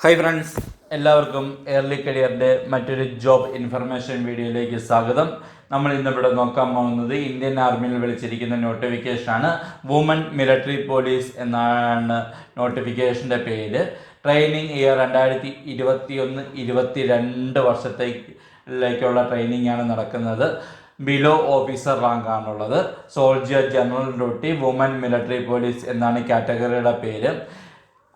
Hi friends എല്ലാവർക്കും early കരിയറിന്റെ മറ്റൊരു ജോബ് ഇൻഫർമേഷൻ വീഡിയോയിലേക്ക് സ്വാഗതം. നമ്മൾ ഇന്നിവിടെ നോക്കാൻ പോകുന്നത് ഇന്ത്യൻ ആർമിയിൽ വിളിച്ചിരിക്കുന്ന നോട്ടിഫിക്കേഷനാണ് വുമൺ മിലിറ്ററി പോലീസ് എന്നാണ് നോട്ടിഫിക്കേഷന്റെ പേര്. ട്രെയിനിങ് ഇയർ രണ്ടായിരത്തി ഇരുപത്തി ഒന്ന് ഇരുപത്തി രണ്ട് വർഷത്തേക്കുള്ള ട്രെയിനിങ് ആണ് നടക്കുന്നത്. ബിലോ ഓഫീസർ റാങ്ക് ആണുള്ളത്. Soldier general duty woman military police എന്നാണ് കാറ്റഗറിയുടെ പേര്.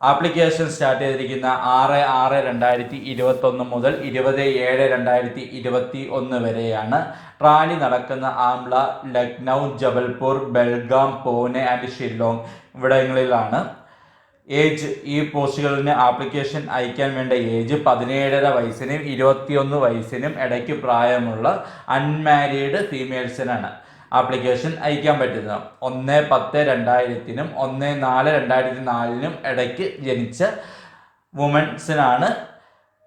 ആപ്ലിക്കേഷൻ സ്റ്റാർട്ട് ചെയ്തിരിക്കുന്ന ആറ് ആറ് രണ്ടായിരത്തി ഇരുപത്തൊന്ന് മുതൽ ഇരുപത് ഏഴ് രണ്ടായിരത്തി ഇരുപത്തി ഒന്ന് വരെയാണ് റാലി നടക്കുന്ന ആംബ്ല ലക്നൗ ജബൽപൂർ ബെൽഗാം പൂനെ ആൻഡ് ഷില്ലോങ് ഇവിടങ്ങളിലാണ്. ഏജ് ഈ പോസ്റ്റുകളിന് ആപ്ലിക്കേഷൻ അയക്കാൻ വേണ്ട ഏജ് പതിനേഴര വയസ്സിനും ഇരുപത്തിയൊന്ന് വയസ്സിനും ഇടയ്ക്ക് പ്രായമുള്ള അൺമാരീഡ് ഫീമെയിൽസിനാണ്. ആപ്ലിക്കേഷൻ അയക്കാൻ പറ്റുന്നത്. ഒന്ന് പത്ത് രണ്ടായിരത്തിനും ഒന്ന് നാല് രണ്ടായിരത്തി നാലിനും ഇടയ്ക്ക് ജനിച്ച വുമൻസിനാണ്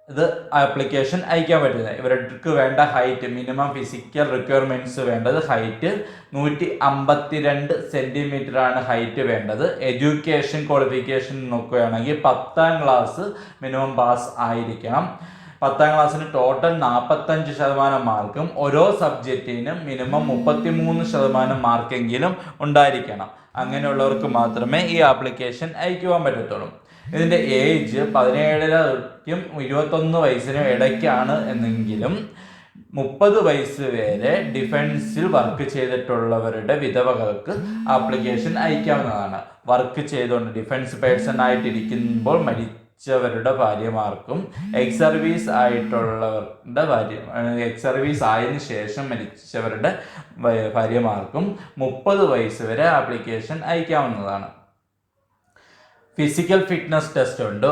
ഇത് ആപ്ലിക്കേഷൻ അയക്കാൻ പറ്റുന്നത്. ഇവർക്ക് വേണ്ട ഹൈറ്റ് മിനിമം ഫിസിക്കൽ റിക്വയർമെന്റ്സ് വേണ്ടത് ഹൈറ്റ് നൂറ്റി അമ്പത്തിരണ്ട് സെന്റിമീറ്റർ ആണ് ഹൈറ്റ് വേണ്ടത്. എഡ്യൂക്കേഷൻ ക്വാളിഫിക്കേഷൻ നോക്കുകയാണെങ്കിൽ പത്താം ക്ലാസ് മിനിമം പാസ് ആയിരിക്കണം. പത്താം ക്ലാസ്സിന് ടോട്ടൽ നാൽപ്പത്തഞ്ച് ശതമാനം മാർക്കും ഓരോ സബ്ജക്റ്റിനും മിനിമം മുപ്പത്തിമൂന്ന് ശതമാനം മാർക്കെങ്കിലും ഉണ്ടായിരിക്കണം. അങ്ങനെയുള്ളവർക്ക് മാത്രമേ ഈ ആപ്ലിക്കേഷൻ അയക്കുവാൻ പറ്റത്തുള്ളൂ. ഇതിന്റെ ഏജ് പതിനേഴരയ്ക്കും ഇരുപത്തൊന്ന് വയസ്സിനും ഇടയ്ക്കാണ് എന്നെങ്കിലും മുപ്പത് വയസ്സ് വരെ ഡിഫൻസിൽ വർക്ക് ചെയ്തിട്ടുള്ളവരുടെ വിധവകൾക്ക് ആപ്ലിക്കേഷൻ അയക്കാവുന്നതാണ്. വർക്ക് ചെയ്തുകൊണ്ട് ഡിഫൻസ് പേഴ്സൺ ആയിട്ടിരിക്കുമ്പോൾ മരിച്ചവരുടെ ഭാര്യമാർക്കും എക്സ് സർവീസ് ആയിട്ടുള്ളവരുടെ ഭാര്യ എക്സ് സർവീസ് ആയതിനു ശേഷം മരിച്ചവരുടെ ഭാര്യമാർക്കും മുപ്പത് വയസ്സ് വരെ ആപ്ലിക്കേഷൻ അയക്കാവുന്നതാണ്. ഫിസിക്കൽ ഫിറ്റ്നസ് ടെസ്റ്റ് ഉണ്ട്.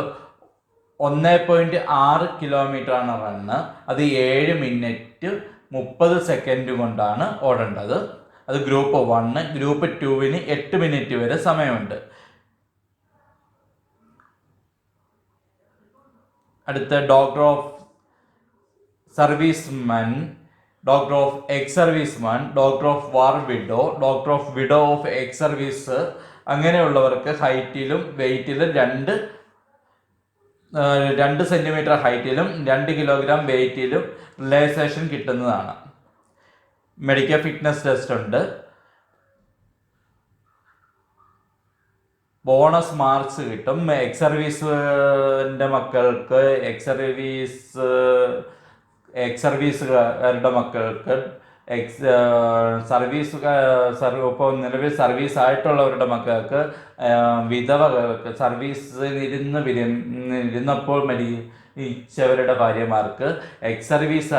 ഒന്ന് പോയിന്റ് ആറ് കിലോമീറ്റർ ആണ് റണ്ണ് അത് ഏഴ് മിനിറ്റ് മുപ്പത് സെക്കൻഡ് കൊണ്ടാണ് ഓടേണ്ടത്. അത് ഗ്രൂപ്പ് വണ്ണ് ഗ്രൂപ്പ് ടുവിന് എട്ട് മിനിറ്റ് വരെ സമയമുണ്ട്. അടുത്ത daughter of serviceman daughter of ex serviceman daughter of war widow daughter of widow of ex service അങ്ങനെയുള്ളവർക്ക് ഹൈറ്റിലും വെയിറ്റിലും രണ്ട് രണ്ട് സെന്റിമീറ്റർ ഹൈറ്റിലും രണ്ട് കിലോഗ്രാം വെയിറ്റിലും റിലാക്സേഷൻ കിട്ടുന്നതാണ്. മെഡിക്കൽ ഫിറ്റ്നസ് ടെസ്റ്റ് ഉണ്ട്. ബോണസ് മാർക്സ് കിട്ടും. എക്സ് സർവീസിന്റെ മക്കൾക്ക് എക്സ് സർവീസ് എക്സ് സർവീസുകാരുടെ മക്കൾക്ക് എക്സ് സർവീസ് സർവ ഇപ്പോൾ നിലവിൽ സർവീസ് ആയിട്ടുള്ളവരുടെ മക്കൾക്ക് വിധവകൾക്ക് സർവീസിൽ ഇരുന്ന് വിര ഇരുന്നപ്പോൾ മരിച്ചവരുടെ ഭാര്യമാർക്ക് എക്സ് സർവീസ്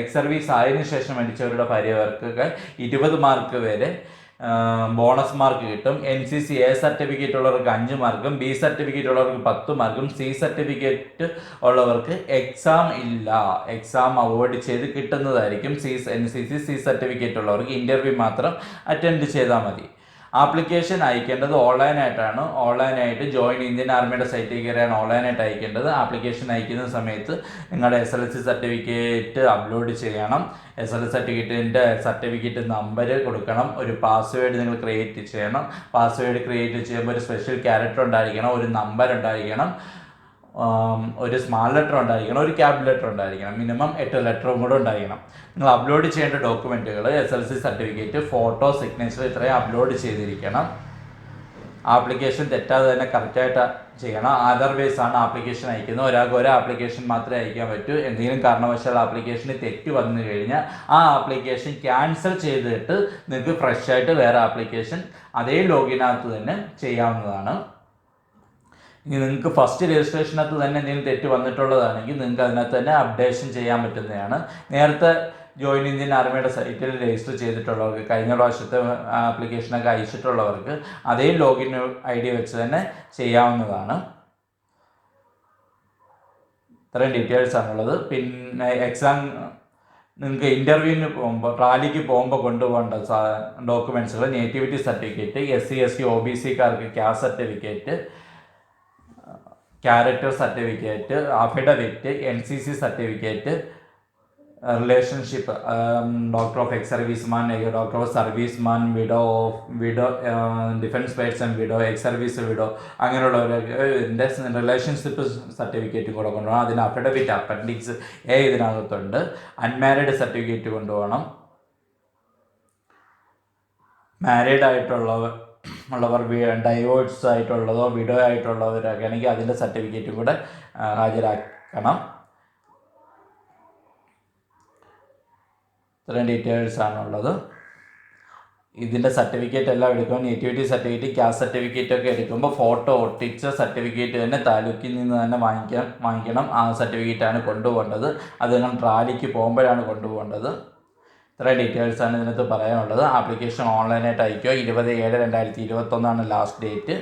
എക്സ് സർവീസ് ആയതിനു ശേഷം മരിച്ചവരുടെ ഭാര്യമാർക്കൊക്കെ ഇരുപത് മാർക്ക് വരെ ബോണസ് മാർക്ക് കിട്ടും. N C C A certificate ഉള്ളവർക്ക് അഞ്ച് മാർക്കും ബി സർട്ടിഫിക്കറ്റ് ഉള്ളവർക്ക് പത്ത് മാർക്കും സി സർട്ടിഫിക്കറ്റ് ഉള്ളവർക്ക് എക്സാം ഇല്ല. എക്സാം അവോയ്ഡ് ചെയ്ത് കിട്ടുന്നതായിരിക്കും. C N C C C certificate ഉള്ളവർക്ക് ഇന്റർവ്യൂ മാത്രം അറ്റൻഡ് ചെയ്താൽ മതി. ആപ്ലിക്കേഷൻ അയക്കേണ്ടത് ഓൺലൈനായിട്ടാണ് ഓൺലൈനായിട്ട് ജോയിൻ ഇന്ത്യൻ ആർമിയുടെ സൈറ്റിൽ കയറിയാണ് ഓൺലൈനായിട്ട് അയക്കേണ്ടത്. ആപ്ലിക്കേഷൻ അയക്കുന്ന സമയത്ത് നിങ്ങളുടെ S L C certificate upload ചെയ്യണം. എസ് എൽ സർട്ടിഫിക്കറ്റിന്റെ സർട്ടിഫിക്കറ്റ് നമ്പർ കൊടുക്കണം. ഒരു പാസ്വേഡ് നിങ്ങൾ ക്രിയേറ്റ് ചെയ്യണം. പാസ്വേഡ് ക്രിയേറ്റ് ചെയ്യുമ്പോൾ ഒരു സ്പെഷ്യൽ ക്യാരക്ടർ ഉണ്ടായിരിക്കണം. ഒരു നമ്പർ ഉണ്ടായിരിക്കണം. ഒരു സ്മാൾ ലെറ്റർ ഉണ്ടായിരിക്കണം ഒരു ക്യാബ് ലെറ്റർ ഉണ്ടായിരിക്കണം മിനിമം എട്ട് ലെറ്ററും കൂടെ ഉണ്ടായിരിക്കണം. നിങ്ങൾ അപ്ലോഡ് ചെയ്യേണ്ട ഡോക്യുമെന്റുകൾ S L C certificate photo signature ഇത്രയും അപ്ലോഡ് ചെയ്തിരിക്കണം. ആപ്ലിക്കേഷൻ തെറ്റാതെ തന്നെ കറക്റ്റായിട്ട് ചെയ്യണം. ബേസ് ആണ് ആപ്ലിക്കേഷൻ അയക്കുന്നത്. ഒരാൾക്ക് ഒരു ആപ്ലിക്കേഷൻ മാത്രമേ അയക്കാൻ പറ്റൂ. എന്തെങ്കിലും കാരണവശാൽ ആപ്ലിക്കേഷന് തെറ്റ് വന്നു കഴിഞ്ഞാൽ ആ ആപ്ലിക്കേഷൻ ക്യാൻസൽ ചെയ്തിട്ട് നിങ്ങൾക്ക് ഫ്രഷ് ആയിട്ട് വേറെ ആപ്ലിക്കേഷൻ അതേ ലോഗിനകത്ത് തന്നെ ചെയ്യാവുന്നതാണ്. നിങ്ങൾക്ക് ഫസ്റ്റ് രജിസ്ട്രേഷനകത്ത് തന്നെ എന്തെങ്കിലും തെറ്റ് വന്നിട്ടുള്ളതാണെങ്കിൽ നിങ്ങൾക്ക് അതിനകത്ത് തന്നെ അപ്ഡേഷൻ ചെയ്യാൻ പറ്റുന്നതാണ്. നേരത്തെ ജോയിൻ ഇന്ത്യൻ ആർമിയുടെ സൈറ്റിൽ രജിസ്റ്റർ ചെയ്തിട്ടുള്ളവർക്ക് കഴിഞ്ഞ പ്രാവശ്യത്തെ ആപ്ലിക്കേഷനൊക്കെ അയച്ചിട്ടുള്ളവർക്ക് അതേ ലോഗിൻ ഐ ഡി വെച്ച് തന്നെ ചെയ്യാവുന്നതാണ്. ഇത്രയും ഡീറ്റെയിൽസ് ആണുള്ളത്. പിന്നെ എക്സാം നിങ്ങൾക്ക് ഇന്റർവ്യൂവിന് പോകുമ്പോൾ റാലിക്ക് പോകുമ്പോൾ കൊണ്ടുപോകേണ്ട ഡോക്യുമെന്റ്സുകൾ nativity certificate S C S C O B സിക്കാർക്ക് caste certificate character certificate affidavit N C C certificate relationship daughter of ex serviceman daughter of serviceman widow of widow defence person widow ex service widow അങ്ങനെയുള്ളവരൊക്കെ relationship certificate കൂടെ കൊണ്ടുപോകണം. അതിന് affidavit appendix A ഇതിനകത്തുണ്ട്. Unmarried certificate കൊണ്ടുപോകണം. Married ആയിട്ടുള്ളവർ ഉള്ളവർ divorce ആയിട്ടുള്ളതോ widow ആയിട്ടുള്ളവരൊക്കെ ആണെങ്കിൽ അതിന്റെ സർട്ടിഫിക്കറ്റും കൂടെ ഹാജരാക്കണം. ഇത്രയും ഡീറ്റെയിൽസ് ആണുള്ളത്. ഇതിന്റെ സർട്ടിഫിക്കറ്റ് എല്ലാം എടുക്കുമ്പോൾ നേറ്റിവിറ്റി സർട്ടിഫിക്കറ്റ് ക്യാസ്റ്റ് സർട്ടിഫിക്കറ്റ് ഒക്കെ എടുക്കുമ്പോൾ ഫോട്ടോ ഒട്ടിച്ച സർട്ടിഫിക്കറ്റ് തന്നെ താലൂക്കിൽ നിന്ന് തന്നെ വാങ്ങിക്കാൻ വാങ്ങിക്കണം. ആ സർട്ടിഫിക്കറ്റാണ് കൊണ്ടുപോകേണ്ടത്. അത് റാലിക്ക് പോകുമ്പോഴാണ് കൊണ്ടുപോകേണ്ടത്. ഇത്ര ആണ് ഇതിനകത്ത് പറയാനുള്ളത്. ആപ്ലിക്കേഷൻ ഓൺലൈനായിട്ട് അയക്കുക ഇരുപത് ഏഴ് രണ്ടായിരത്തി ഇരുപത്തൊന്നാണ് last date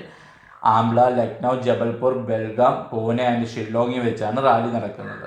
Ambala Lucknow Jabalpur Belgaum Pune and ഷില്ലോങ്ങിൽ വെച്ചാണ് റാലി നടക്കുന്നത്.